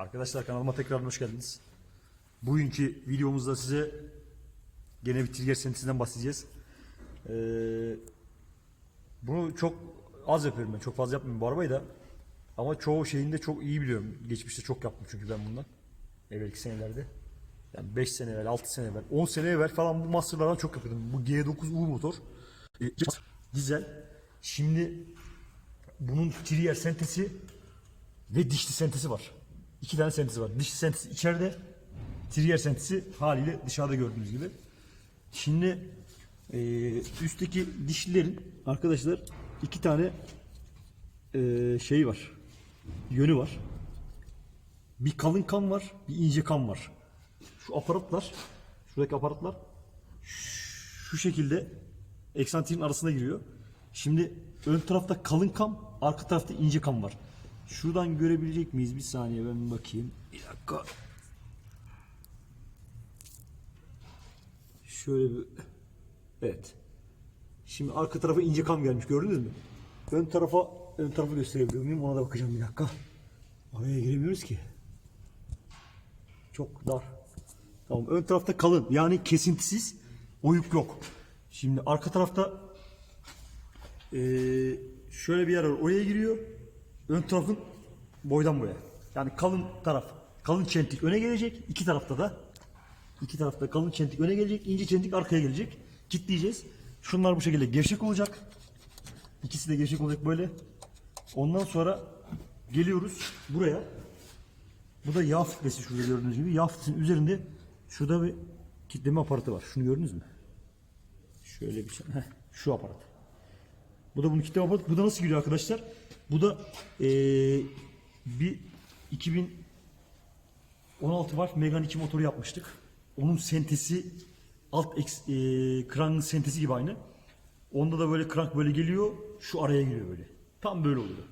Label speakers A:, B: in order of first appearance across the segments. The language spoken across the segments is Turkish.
A: Arkadaşlar kanalıma tekrar hoş geldiniz. Bugünkü videomuzda size gene bir trigger sentisinden bahsedeceğiz. Ee, bunu çok az yapıyorum ben. Çok fazla yapmıyorum bu arabayı da. Ama çoğu şeyini de çok iyi biliyorum. Geçmişte çok yaptım çünkü ben bundan. Evvelki senelerde. Yani 5 sene evvel, 6 sene evvel, 10 sene evvel falan bu Master'lardan çok yapıyordum. Bu G9U motor. e, dizel. Şimdi bunun trigger sentesi ve dişli sentesi var. İki tane sentesi var. Dişli sentesi içeride, trigger sentesi haliyle dışarıda gördüğünüz gibi. Şimdi eee, üstteki dişlilerin arkadaşlar iki tane eee şey var. Yönü var. Bir kalın kan var, bir ince kan var. Şu aparatlar, şuradaki aparatlar şu şekilde eksantriğin arasına giriyor. Şimdi ön tarafta kalın kam, arka tarafta ince kam var. Şuradan görebilecek miyiz? Bir saniye ben bakayım. Bir dakika. Şöyle bir... Evet. Şimdi arka tarafa ince kam gelmiş gördünüz mü? Ön tarafa ön tarafı gösterebiliyor muyum? Ona da bakacağım bir dakika. Oraya giremiyoruz ki. Çok dar. Tamam ön tarafta kalın yani kesintisiz oyuk yok. Şimdi arka tarafta eee, şöyle bir yer var oraya giriyor. Ön tarafın boydan boya. Yani kalın taraf. Kalın çentik öne gelecek. iki tarafta da. iki tarafta kalın çentik öne gelecek. ince çentik arkaya gelecek. Kitleyeceğiz. Şunlar bu şekilde gevşek olacak. İkisi de gevşek olacak böyle. Ondan sonra geliyoruz buraya. Bu da yağ filtresi şurada gördüğünüz gibi. Yağ filtresinin üzerinde şurada bir kitleme aparatı var. Şunu gördünüz mü? Şöyle bir şey. Heh, şu aparat. Bu da bunun kitleme aparatı. Bu da nasıl giriyor arkadaşlar? Bu da eee, bir 2016 var Megane 2 motoru yapmıştık. Onun sentesi alt eks, eee krangın sentesi gibi aynı. Onda da böyle krank böyle geliyor. Şu araya giriyor böyle. Tam böyle oluyor.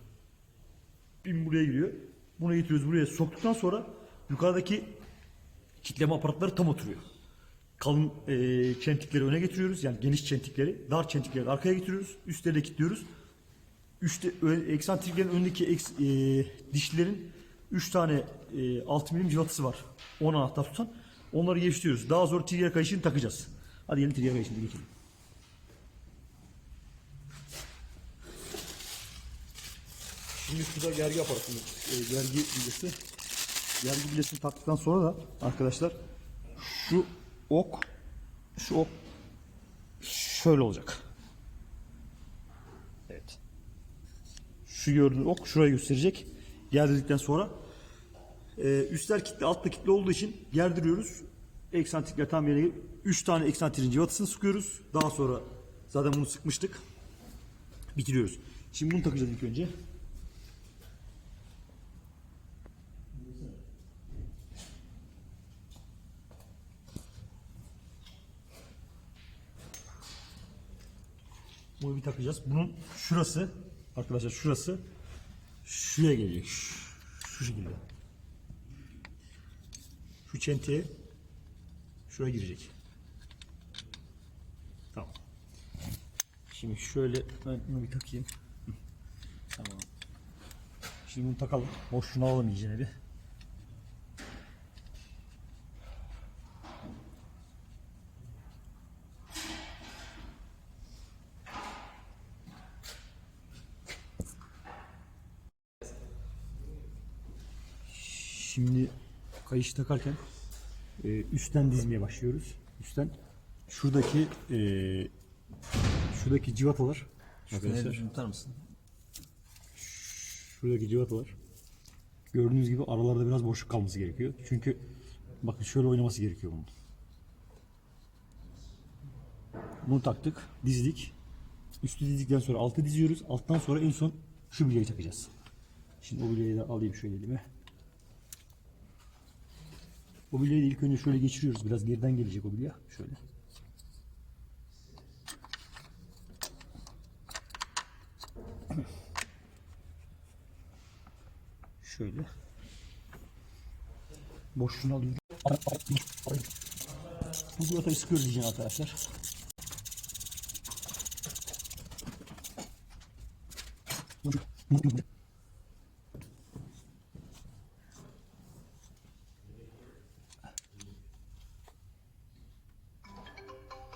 A: Bin buraya giriyor. Bunu getiriyoruz buraya soktuktan sonra yukarıdaki kitleme aparatları tam oturuyor. Kalın e, çentikleri öne getiriyoruz. Yani geniş çentikleri, dar çentikleri arkaya getiriyoruz. Üstleri de kilitliyoruz. Üstte ö- eksantriklerin önündeki eks, e, dişlilerin 3 tane e, 6 milim cıvatası var. 10 anahtar tutan. Onları geçiriyoruz. Daha sonra trigger kayışını takacağız. Hadi gelin trigger kayışını geçelim. Şimdi şurada gergi aparatı, e, gergi bilgisi. Gergi bilgisini taktıktan sonra da arkadaşlar şu ok, şu ok şöyle olacak. Evet. Şu gördüğünüz ok şuraya gösterecek. Gerdirdikten sonra e, üstler kitle, altta kitle olduğu için gerdiriyoruz. Eksantrikler tam yerine 3 tane eksantriğin civatasını sıkıyoruz. Daha sonra zaten bunu sıkmıştık. Bitiriyoruz. Şimdi bunu takacağız ilk önce. Bunu bir takacağız. Bunun şurası arkadaşlar şurası şuraya gelecek. Şu, şekilde. Şu çentiğe şuraya girecek. Tamam. Şimdi şöyle ben bunu bir takayım. Tamam. Şimdi bunu takalım. Boşluğunu alalım iyicene bir. Şimdi kayışı takarken e, üstten dizmeye başlıyoruz. Üstten şuradaki e, şuradaki civatalar arkadaşlar.
B: Tutar mısın?
A: Şuradaki civatalar. Gördüğünüz gibi aralarda biraz boşluk kalması gerekiyor. Çünkü bakın şöyle oynaması gerekiyor bunun. Bunu taktık, dizdik. Üstü dizdikten sonra altı diziyoruz. Alttan sonra en son şu bileği takacağız. Şimdi o bileği de alayım şöyle elime. De ilk önce şöyle geçiriyoruz. Biraz geriden gelecek o bilye. Şöyle. Şöyle. Boşluğunu alıyoruz. Bu yatayı sıkıyoruz diyeceğim arkadaşlar.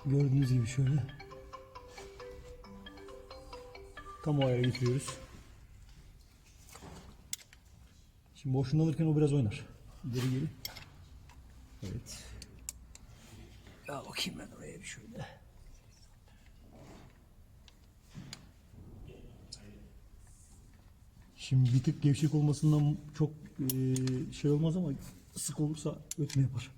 A: Gördüğünüz gibi şöyle. Tam o ayara getiriyoruz. Şimdi boşluğunda alırken o biraz oynar. İleri geri. Evet. Ya bakayım ben oraya bir şöyle. Şimdi bir tık gevşek olmasından çok şey olmaz ama sık olursa ötme yapar.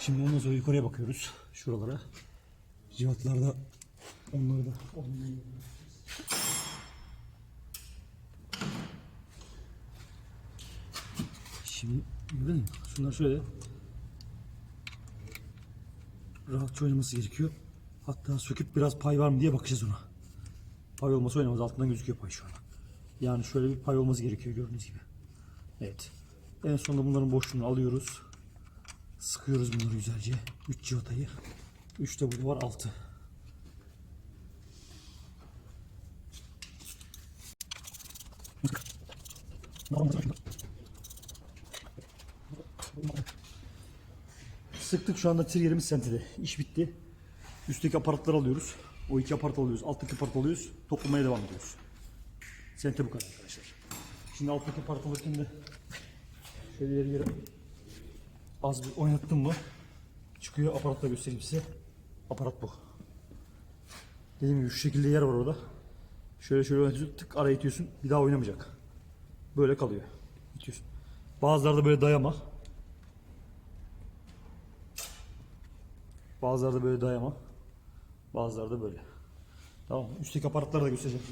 A: Şimdi ondan sonra yukarıya bakıyoruz. Şuralara. Civatlarda onları da Şimdi gördün mü? Şunlar şöyle rahatça oynaması gerekiyor. Hatta söküp biraz pay var mı diye bakacağız ona. Pay olması oynamaz. Altından gözüküyor pay şu an. Yani şöyle bir pay olması gerekiyor gördüğünüz gibi. Evet. En sonunda bunların boşluğunu alıyoruz. Sıkıyoruz bunları güzelce. 3 civatayı. 3 de burada var 6. Sıktık şu anda triggerimiz sentede. İş bitti. Üstteki aparatları alıyoruz. O iki aparat alıyoruz. Alttaki aparat alıyoruz. Toplamaya devam ediyoruz. Sente bu kadar arkadaşlar. Şimdi alttaki aparat alırken de şöyle ileri geri az bir oynattım mı çıkıyor aparatla göstereyim size. Aparat bu. Dediğim gibi şu şekilde yer var orada. Şöyle şöyle oynatıyorsun tık araya itiyorsun bir daha oynamayacak. Böyle kalıyor. İtiyorsun. Bazıları da böyle dayama. Bazıları da böyle dayama. Bazıları da böyle. Tamam? Üstteki aparatları da göstereceğim.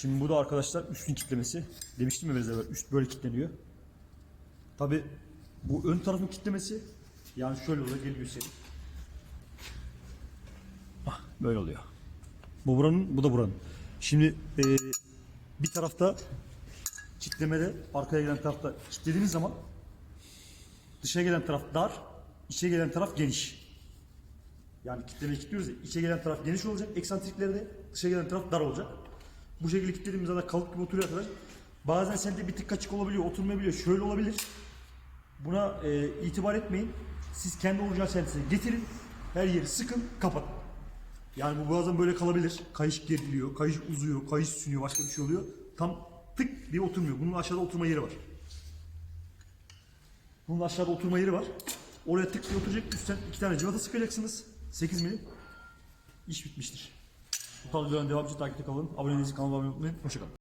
A: Şimdi bu da arkadaşlar üstün kitlemesi. Demiştim ya biraz evvel üst böyle kitleniyor. Tabi bu ön tarafın kitlemesi yani şöyle oluyor gel göstereyim. Ah, böyle oluyor. Bu buranın bu da buranın. Şimdi eee, bir tarafta kitlemede arkaya gelen tarafta kitlediğiniz zaman dışa gelen taraf dar, içe gelen taraf geniş. Yani kitlemeyi kilitliyoruz ya, içe gelen taraf geniş olacak, eksantriklerde dışa gelen taraf dar olacak. Bu şekilde kilitlediğimiz zaman kalıp gibi oturuyor arkadaş. Bazen sende bir tık açık olabiliyor, oturmayabiliyor. Şöyle olabilir. Buna e, itibar etmeyin. Siz kendi orijinal sentinize getirin. Her yeri sıkın, kapatın. Yani bu bazen böyle kalabilir. Kayış geriliyor, kayış uzuyor, kayış sünüyor, başka bir şey oluyor. Tam tık diye oturmuyor. Bunun aşağıda oturma yeri var. Bunun aşağıda oturma yeri var. Oraya tık diye oturacak. Üstten iki tane civata sıkacaksınız. 8 milim. İş bitmiştir. Bu tarz videoların devamı için takipte kalın. Abone değilseniz kanalıma abone olmayı unutmayın. Hoşçakalın.